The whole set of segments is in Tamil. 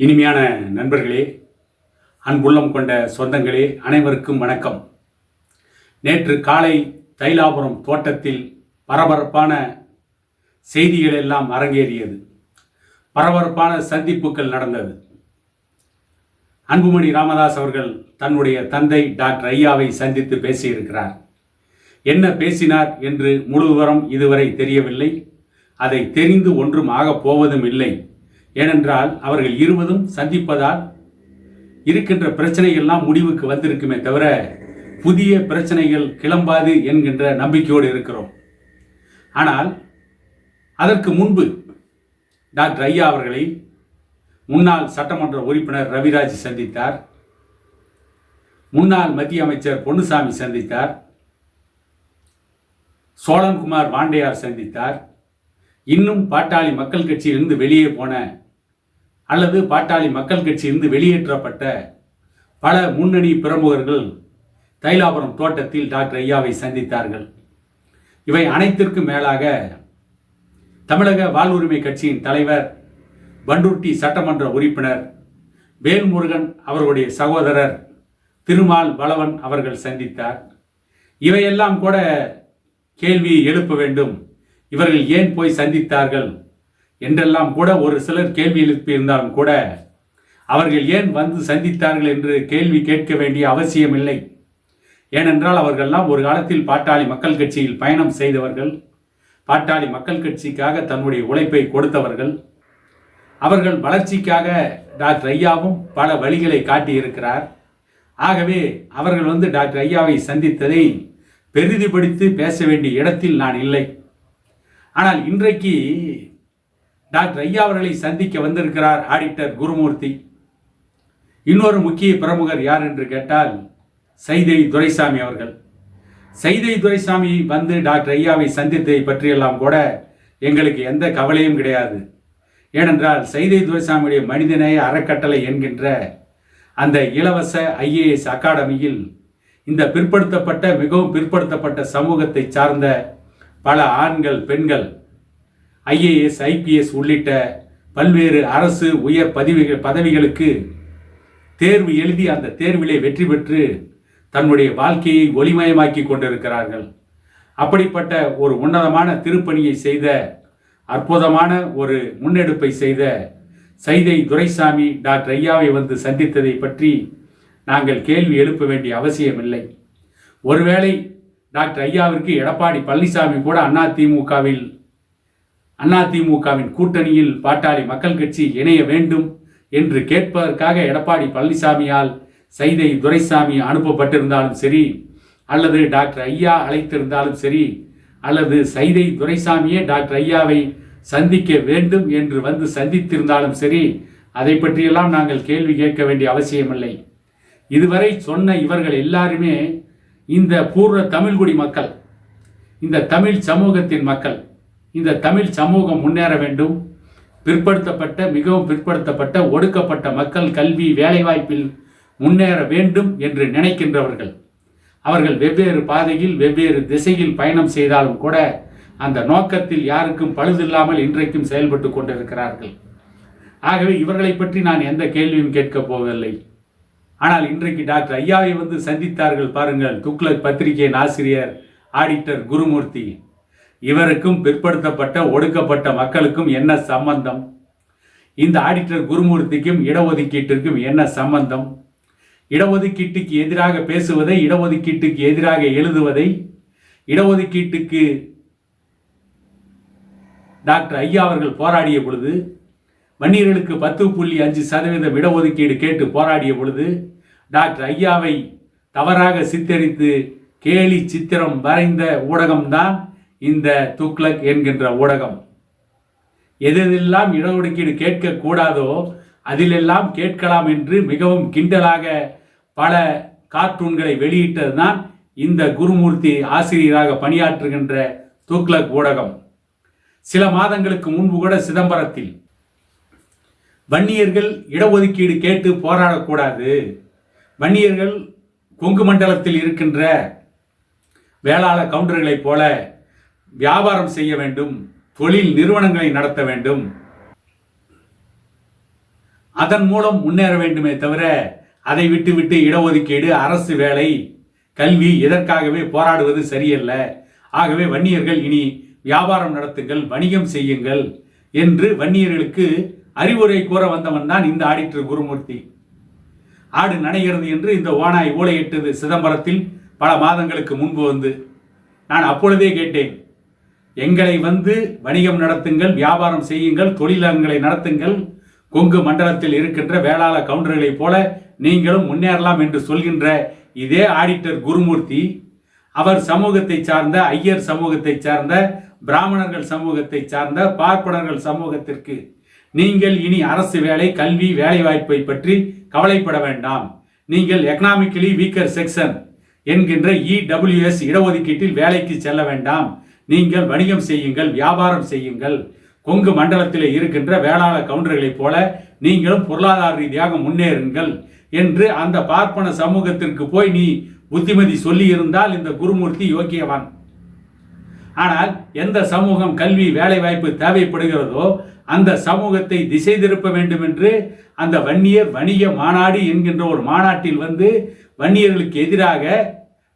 இனிமையான நண்பர்களே அன்புள்ளம் கொண்ட சொந்தங்களே அனைவருக்கும் வணக்கம். நேற்று காலை தைலாபுரம் தோட்டத்தில் பரபரப்பான செய்திகள் எல்லாம் அரங்கேறியது. பரபரப்பான சந்திப்புகள் நடந்தது. அன்புமணி ராமதாஸ் அவர்கள் தன்னுடைய தந்தை டாக்டர் ஐயாவை சந்தித்து பேசியிருக்கிறார். என்ன பேசினார் என்று முழு விவரம் இதுவரை தெரியவில்லை. அதை தெரிந்து ஒன்றும் ஆகப் போவதும் இல்லை. ஏனென்றால் அவர்கள் இருவதும் சந்திப்பதால் இருக்கின்ற பிரச்சனைகள்லாம் முடிவுக்கு வந்திருக்குமே தவிர புதிய பிரச்சனைகள் கிளம்பாது என்கின்ற நம்பிக்கையோடு இருக்கிறோம். ஆனால் அதற்கு முன்பு டாக்டர் ஐயா அவர்களை முன்னாள் சட்டமன்ற உறுப்பினர் ரவிராஜ் சந்தித்தார். முன்னாள் மத்திய அமைச்சர் பொன்னுசாமி சந்தித்தார். சோழன்குமார் வாண்டையார் சந்தித்தார். இன்னும் பாட்டாளி மக்கள் கட்சியிலிருந்து வெளியே போன அல்லது பாட்டாளி மக்கள் கட்சியிலிருந்து வெளியேற்றப்பட்ட பல முன்னணி பிரமுகர்கள் தைலாபுரம் தோட்டத்தில் டாக்டர் ஐயாவை சந்தித்தார்கள். இவை அனைத்திற்கும் மேலாக தமிழக வாழ்வுரிமை கட்சியின் தலைவர் பண்டூர்டி சட்டமன்ற உறுப்பினர் வேல்முருகன் அவர்களுடைய சகோதரர் திருமால் பலவன் அவர்கள் சந்தித்தார். இவையெல்லாம் கூட கேள்வி எழுப்ப வேண்டும். இவர்கள் ஏன் போய் சந்தித்தார்கள்? என்றெல்லாம் கூட ஒரு சிலர் கேள்வி எழுப்பியிருந்தாலும் கூட அவர்கள் ஏன் வந்து சந்தித்தார்கள் என்று கேள்வி கேட்க வேண்டிய அவசியமில்லை ஏனென்றால் அவர்கள்லாம் ஒரு காலத்தில் பாட்டாளி மக்கள் கட்சியில் பயணம் செய்தவர்கள். பாட்டாளி மக்கள் கட்சிக்காக தன்னுடைய உழைப்பை கொடுத்தவர்கள். அவர்கள் வளர்ச்சிக்காக டாக்டர் ஐயாவும் பல வழிகளை காட்டியிருக்கிறார். ஆகவே அவர்கள் வந்து டாக்டர் ஐயாவை சந்தித்ததை பெரிதுபடுத்தி பேச வேண்டிய இடத்தில் நான் இல்லை. ஆனால் இன்றைக்கு டாக்டர் ஐயா அவர்களை சந்திக்க வந்திருக்கிறார் ஆடிட்டர் குருமூர்த்தி. இன்னொரு முக்கிய பிரமுகர் யார் என்று கேட்டால் சைதை துரைசாமி அவர்கள். சைதை துரைசாமி வந்து டாக்டர் ஐயாவை சந்தித்ததை பற்றியெல்லாம் கூட எங்களுக்கு எந்த கவலையும் கிடையாது. ஏனென்றால் சைதை துரைசாமியுடைய மனிதநேய அறக்கட்டளை என்கின்ற அந்த இலவச ஐஏஎஸ் அகாடமியில் இந்த பிற்படுத்தப்பட்ட மிகவும் பிற்படுத்தப்பட்ட சமூகத்தை சார்ந்த பல ஆண்கள் பெண்கள் ஐஏஎஸ் ஐபிஎஸ் உள்ளிட்ட பல்வேறு அரசு உயர் பதவிகள் பதவிகளுக்கு தேர்வு எழுதி அந்த தேர்விலே வெற்றி பெற்று தன்னுடைய வாழ்க்கையை ஒளிமயமாக்கி கொண்டிருக்கிறார்கள். அப்படிப்பட்ட ஒரு உன்னதமான திருப்பணியை செய்த அற்புதமான ஒரு முன்னெடுப்பை செய்த சைதை துரைசாமி டாக்டர் ஐயாவை வந்து சந்தித்ததை பற்றி நாங்கள் கேள்வி எழுப்ப வேண்டிய அவசியமில்லை. ஒருவேளை டாக்டர் ஐயாவிற்கு எடப்பாடி பழனிசாமி கூட அதிமுகவில் அதிமுகவின் கூட்டணியில் பாட்டாளி மக்கள் கட்சி இணைய வேண்டும் என்று கேட்பதற்காக எடப்பாடி பழனிசாமியால் சைதை துரைசாமி அனுப்பப்பட்டிருந்தாலும் சரி அல்லது டாக்டர் ஐயா அழைத்திருந்தாலும் சரி அல்லது சைதை துரைசாமியே டாக்டர் ஐயாவை சந்திக்க வேண்டும் என்று வந்து சந்தித்திருந்தாலும் சரி அதை பற்றியெல்லாம் நாங்கள் கேள்வி கேட்க வேண்டிய அவசியமில்லை. இதுவரை சொன்ன இவர்கள் எல்லாருமே இந்த பூர்வ தமிழ்குடி மக்கள் இந்த தமிழ் சமூகத்தின் மக்கள். இந்த தமிழ் சமூகம் முன்னேற வேண்டும். பிற்படுத்தப்பட்ட மிகவும் பிற்படுத்தப்பட்ட ஒடுக்கப்பட்ட மக்கள் கல்வி வேலைவாய்ப்பில் முன்னேற வேண்டும் என்று நினைக்கின்றவர்கள். அவர்கள் வெவ்வேறு பாதையில் வெவ்வேறு திசையில் பயணம் செய்தாலும் கூட அந்த நோக்கத்தில் யாருக்கும் பழுதில்லாமல் இன்றைக்கும் செயல்பட்டு கொண்டிருக்கிறார்கள். ஆகவே இவர்களை பற்றி நான் எந்த கேள்வியும் கேட்கப் போவதில்லை. ஆனால் இன்றைக்கு டாக்டர் ஐயாவை வந்து சந்தித்தார்கள் பாருங்கள். துக்ளக் பத்திரிகையின் ஆசிரியர் ஆடிட்டர் குருமூர்த்தி. இவருக்கும் பிற்படுத்தப்பட்ட ஒடுக்கப்பட்ட மக்களுக்கும் என்ன சம்பந்தம்? இந்த ஆடிட்டர் குருமூர்த்திக்கும் இடஒதுக்கீட்டிற்கும் என்ன சம்பந்தம்? இடஒதுக்கீட்டுக்கு எதிராக பேசுவதை இடஒதுக்கீட்டுக்கு எதிராக எழுதுவதை இடஒதுக்கீட்டுக்கு டாக்டர் ஐயா அவர்கள் போராடிய பொழுது வன்னியர்களுக்கு பத்து புள்ளி அஞ்சு சதவீதம் இடஒதுக்கீடு கேட்டு போராடிய பொழுது டாக்டர் ஐயாவை தவறாக சித்தரித்து கேலி சித்திரம் வரைந்த ஊடகம்தான் இந்த துக்ளக் என்கின்ற ஊடகம் எதெல்லாம் இடஒதுக்கீடு கேட்கக்கூடாதோ அதிலெல்லாம் கேட்கலாம் என்று மிகவும் கிண்டலாக பல கார்ட்டூன்களை வெளியிட்டதுதான் இந்த குருமூர்த்தி ஆசிரியராக பணியாற்றுகின்ற துக்ளக் ஊடகம். சில மாதங்களுக்கு முன்பு கூட சிதம்பரத்தில் வன்னியர்கள் இடஒதுக்கீடு கேட்டு போராடக்கூடாது. வன்னியர்கள் கொங்கு மண்டலத்தில் இருக்கின்ற வேளாள கவுண்டர்களைப் போல வியாபாரம் செய்ய வேண்டும் தொழில் நிறுவனங்களை நடத்த வேண்டும். அதன் மூலம் முன்னேற வேண்டுமே தவிர அதை விட்டுவிட்டு இடஒதுக்கீடு அரசு வேலை கல்வி இதற்காகவே போராடுவது சரியல்ல. ஆகவே வன்னியர்கள் இனி வியாபாரம் நடத்துங்கள் வணிகம் செய்யுங்கள் என்று வன்னியர்களுக்கு அறிவுரை கூற வந்தவன் தான் இந்த ஆடிட்டர் குருமூர்த்தி. ஆடு நனைகிறது என்று இந்த ஓனாய் ஊழையிட்டது சிதம்பரத்தில் பல மாதங்களுக்கு முன்பு வந்து. நான் அப்பொழுதே கேட்டேன் எங்களை வந்து வணிகம் நடத்துங்கள் வியாபாரம் செய்யுங்கள் தொழிலகங்களை நடத்துங்கள். கொங்கு மண்டலத்தில் இருக்கின்ற வேளாள கவுண்டர்களைப் போல நீங்களும் முன்னேறலாம் என்று சொல்கின்ற இதே ஆடிட்டர் குருமூர்த்தி அவர் சமூகத்தை சார்ந்த ஐயர் சமூகத்தை சார்ந்த பிராமணர்கள் சமூகத்தை சார்ந்த பார்ப்பனர்கள் சமூகத்திற்கு நீங்கள் இனி அரசு வேலை கல்வி வேலைவாய்ப்பை பற்றி கவலைப்பட வேண்டாம். நீங்கள் எக்கனாமிக்கலி வீக்கர் செக்ஷன் என்கின்ற இடபிள்யூஎஸ் இடஒதுக்கீட்டில் வேலைக்கு செல்ல வேண்டாம். நீங்கள் வணிகம் செய்யுங்கள் வியாபாரம் செய்யுங்கள். கொங்கு மண்டலத்தில் இருக்கின்ற வேளாள கவுண்டர்களைப் போல நீங்களும் பொருளாதார ரீதியாக முன்னேறுங்கள் என்று அந்த பார்ப்பன சமூகத்திற்கு போய் நீ புத்திமதி சொல்லி இருந்தால் இந்த குருமூர்த்தி யோக்கியவான். ஆனால் எந்த சமூகம் கல்வி வேலைவாய்ப்பு தேவைப்படுகிறதோ அந்த சமூகத்தை திசை திருப்ப வேண்டும் என்று அந்த வன்னியர் வணிக மாநாடு என்கின்ற ஒரு மாநாட்டில் வந்து வன்னியர்களுக்கு எதிராக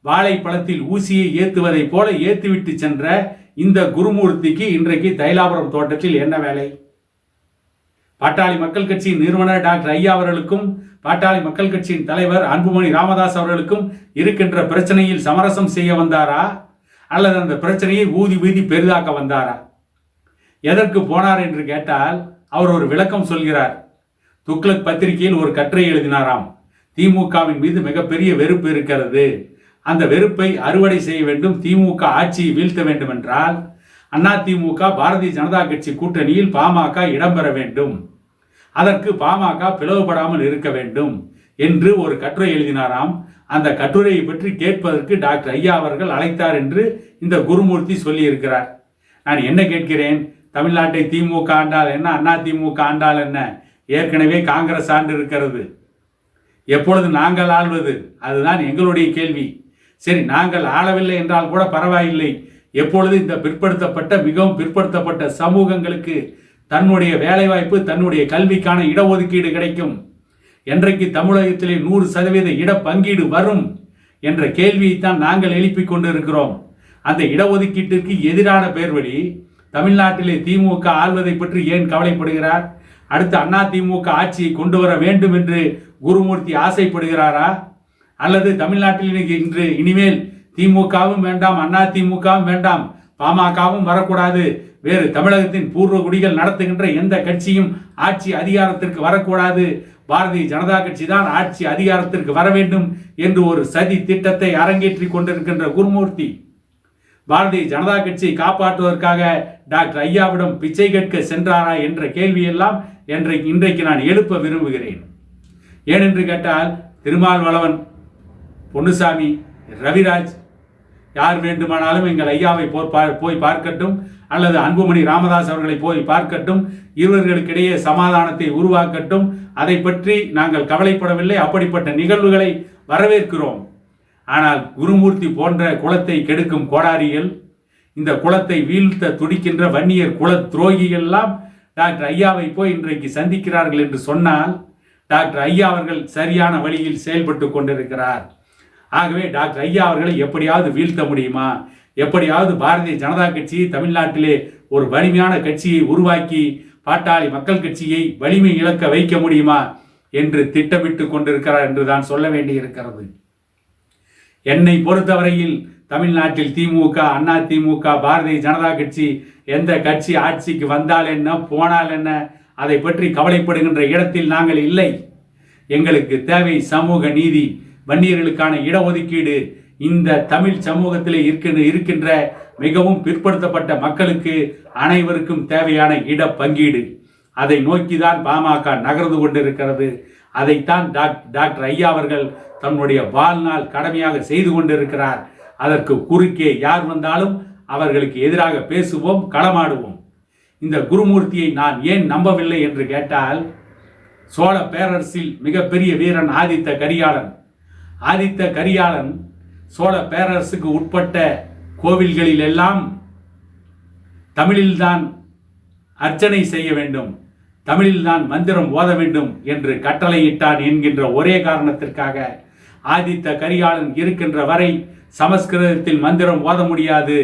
வாழைப்பழத்தில் ஊசியை ஏற்றுவதைப் போல ஏத்துவிட்டு சென்ற இந்த குருமூர்த்திக்கு இன்றைக்கு தைலாபுரம் தோட்டத்தில் என்ன வேலை? பாட்டாளி மக்கள் கட்சியின் நிறுவனர் டாக்டர் ஐயா அவர்களுக்கும் பாட்டாளி மக்கள் கட்சியின் தலைவர் அன்புமணி ராமதாஸ் அவர்களுக்கும் இருக்கின்ற பிரச்சனையில் சமரசம் செய்ய வந்தாரா? அல்லது அந்த பிரச்சனையை ஊதி ஊதி பெரிதாக்க வந்தாரா? எதற்கு போனார் என்று கேட்டால் அவர் ஒரு விளக்கம் சொல்கிறார். துக்ளக் பத்திரிகையில் ஒரு கட்டுரை எழுதினாராம். திமுகவின் மீது மிகப்பெரிய வெறுப்பு இருக்கிறது. அந்த வெறுப்பை அறுவடை செய்ய வேண்டும் திமுக ஆட்சியை வீழ்த்த வேண்டும் என்றால் அண்ணா திமுக பாரதிய ஜனதா கட்சி கூட்டணியில் பாமக இடம்பெற வேண்டும். அதற்கு பாமக பிளவுபடாமல் இருக்க வேண்டும் என்று ஒரு கட்டுரை எழுதினாராம். அந்த கட்டுரையை பற்றி கேட்பதற்கு டாக்டர் ஐயா அவர்கள் அழைத்தார் என்று இந்த குருமூர்த்தி சொல்லியிருக்கிறார். நான் என்ன கேட்கிறேன்? தமிழ்நாட்டை திமுக ஆண்டால் என்ன அண்ணா திமுக ஆண்டால் என்ன? ஏற்கனவே காங்கிரஸ் ஆண்டு இருக்கிறது. எப்பொழுது நாங்கள் ஆள்வது? அதுதான் எங்களுடைய கேள்வி. சரி நாங்கள் ஆளவில்லை என்றால் கூட பரவாயில்லை. எப்பொழுது இந்த பிற்படுத்தப்பட்ட மிகவும் பிற்படுத்தப்பட்ட சமூகங்களுக்கு தன்னுடைய வேலைவாய்ப்பு தன்னுடைய கல்விக்கான இடஒதுக்கீடு கிடைக்கும்? என்றைக்கு தமிழகத்திலே நூறு சதவீத இட பங்கீடு வரும் என்ற கேள்வியைத்தான் நாங்கள் எழுப்பிக் கொண்டிருக்கிறோம். அந்த இடஒதுக்கீட்டிற்கு எதிரான பேர்வழி தமிழ்நாட்டிலே திமுக ஆள்வதை பற்றி ஏன் கவலைப்படுகிறார்? அடுத்து அண்ணா திமுக ஆட்சியை கொண்டு வர வேண்டும் என்று குருமூர்த்தி ஆசைப்படுகிறாரா? அல்லது தமிழ்நாட்டில் இன்று இனிமேல் திமுகவும் வேண்டாம் அண்ணா திமுகவும் வேண்டாம் பாமகவும் வரக்கூடாது. வேறு தமிழகத்தின் பூர்வ குடிகள் நடத்துகின்ற எந்த கட்சியும் ஆட்சி அதிகாரத்திற்கு வரக்கூடாது. பாரதிய ஜனதா கட்சி தான் ஆட்சி அதிகாரத்திற்கு வர வேண்டும் என்று ஒரு சதி திட்டத்தை அரங்கேற்றி கொண்டிருக்கின்ற குருமூர்த்தி. பாரதிய ஜனதா கட்சியை காப்பாற்றுவதற்காக டாக்டர் ஐயாவிடம் பிச்சை கேட்க சென்றாரா என்ற கேள்வியெல்லாம் என்றைக்கு இன்றைக்கு நான் எழுப்ப விரும்புகிறேன். ஏனென்று கேட்டால் திருமால் வளவன் பொன்னுசாமி ரவிராஜ் யார் வேண்டுமானாலும் எங்கள் ஐயாவை போய் போய் பார்க்கட்டும் அல்லது அன்புமணி ராமதாஸ் அவர்களை போய் பார்க்கட்டும் இருவர்களுக்கிடையே சமாதானத்தை உருவாக்கட்டும் அதை பற்றி நாங்கள் கவலைப்படவில்லை அப்படிப்பட்ட நிகழ்வுகளை வரவேற்கிறோம். ஆனால் குருமூர்த்தி போன்ற குலத்தை கெடுக்கும் கோடாரிகள் இந்த குலத்தை வீழ்த்த துடிக்கின்ற வன்னியர் குல துரோகிகள் எல்லாம் டாக்டர் ஐயாவை போய் இன்றைக்கு சந்திக்கிறார்கள் என்று சொன்னால் டாக்டர் ஐயா அவர்கள் சரியான வழியில் செயல்பட்டு கொண்டிருக்கிறார். ஆகவே டாக்டர் ஐயா அவர்களை எப்படியாவது வீழ்த்த முடியுமா? எப்படியாவது பாரதிய ஜனதா கட்சி தமிழ்நாட்டிலே ஒரு வலிமையான கட்சியை உருவாக்கி பாட்டாளி மக்கள் கட்சியை வலிமை இழக்க வைக்க முடியுமா என்று திட்டமிட்டு கொண்டிருக்கிறார் என்று தான் சொல்ல வேண்டியிருக்கிறது. என்னை பொறுத்தவரையில் தமிழ்நாட்டில் திமுக அண்ணா திமுக பாரதிய ஜனதா கட்சி எந்த கட்சி ஆட்சிக்கு வந்தால் என்ன போனால் என்ன அதை பற்றி கவலைப்படுகின்ற இடத்தில் நாங்கள் இல்லை. எங்களுக்கு தேவை சமூக நீதி வன்னியர்களுக்கான இடஒதுக்கீடு இந்த தமிழ் சமூகத்தில் இருக்கின்ற இருக்கின்ற மிகவும் பிற்படுத்தப்பட்ட மக்களுக்கு அனைவருக்கும் தேவையான இட பங்கீடு அதை நோக்கிதான் பாமக நகர்ந்து கொண்டிருக்கிறது. அதைத்தான் டாக்- டாக்டர் ஐயா அவர்கள் தன்னுடைய வாழ்நாள் கடமையாக செய்து கொண்டிருக்கிறார். அதற்கு குறுக்கே யார் வந்தாலும் அவர்களுக்கு எதிராக பேசுவோம் களமாடுவோம். இந்த குருமூர்த்தியை நான் ஏன் நம்பவில்லை என்று கேட்டால் சோழ பேரரசில் மிகப்பெரிய வீரன் ஆதித்த கரிகாலன். ஆதித்த கரிகாலன் சோழ பேரரசுக்கு உட்பட்ட கோவில்களில் எல்லாம் தமிழில்தான் அர்ச்சனை செய்ய வேண்டும் தமிழில்தான் மந்திரம் ஓத வேண்டும் என்று கட்டளையிட்டான் என்கின்ற ஒரே காரணத்திற்காக ஆதித்த கரிகாலன் இருக்கின்ற வரை சமஸ்கிருதத்தில் மந்திரம் ஓத முடியாது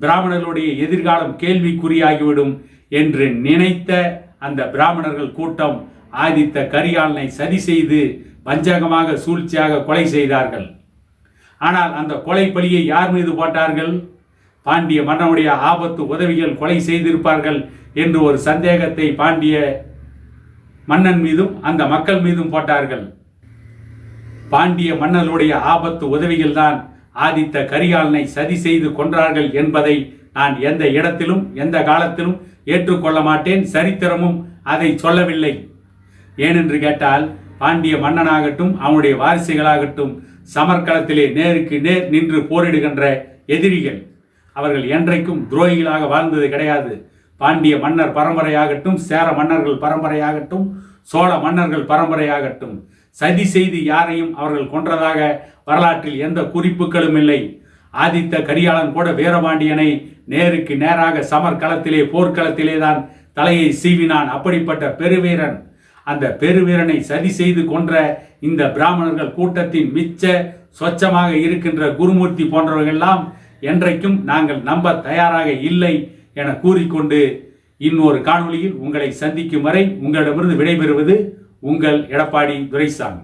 பிராமணர்களுடைய எதிர்காலம் கேள்விக்குறியாகிவிடும் என்று நினைத்த அந்த பிராமணர்கள் கூட்டம் ஆதித்த கரிகாலனை சதி செய்து வஞ்சகமாக சூழ்ச்சியாக கொலை செய்தார்கள். ஆனால் அந்த கொலை பழியை யார் மீது போட்டார்கள்? பாண்டிய மன்னனுடைய ஆபத்து உதவிகள் கொலை செய்திருப்பார்கள் என்று ஒரு சந்தேகத்தை பாண்டிய மன்னன் மீதும் அந்த மக்கள் மீதும் போட்டார்கள். பாண்டிய மன்னனுடைய ஆபத்து உதவிகள் தான் ஆதித்த கரிகாலனை சதி செய்து கொன்றார்கள் என்பதை நான் எந்த இடத்திலும் எந்த காலத்திலும் ஏற்றுக்கொள்ள மாட்டேன். சரித்திரமும் அதை சொல்லவில்லை. ஏனென்று கேட்டால் பாண்டிய மன்னனாகட்டும் அவனுடைய வாரிசுகளாகட்டும் சமர்க்களத்திலே நேருக்கு நேர் நின்று போரிடுகின்ற எதிரிகள். அவர்கள் என்றைக்கும் துரோகிகளாக வாழ்ந்தது கிடையாது. பாண்டிய மன்னர் பரம்பரையாகட்டும் சேர மன்னர்கள் பரம்பரையாகட்டும் சோழ மன்னர்கள் பரம்பரையாகட்டும் சதி செய்து யாரையும் அவர்கள் கொன்றதாக வரலாற்றில் எந்த குறிப்புகளும் இல்லை. ஆதித்த கரிகாலன் கூட வீரபாண்டியனை நேருக்கு நேராக சமர்க்களத்திலே போர்க்களத்திலே தான் தலையை சீவினான். அப்படிப்பட்ட பெருவீரன் அந்த பெருவீரனை சதி செய்து கொன்ற இந்த பிராமணர்கள் கூட்டத்தின் மிச்ச சொச்சமாக இருக்கின்ற குருமூர்த்தி போன்றவர்களெல்லாம் என்றைக்கும் நாங்கள் நம்ப தயாராக இல்லை என கூறிக்கொண்டு இன்னொரு காணொளியில் உங்களை சந்திக்கும் வரை உங்களிடமிருந்து விடைபெறுவது உங்கள் எடப்பாடி துரைசாமி.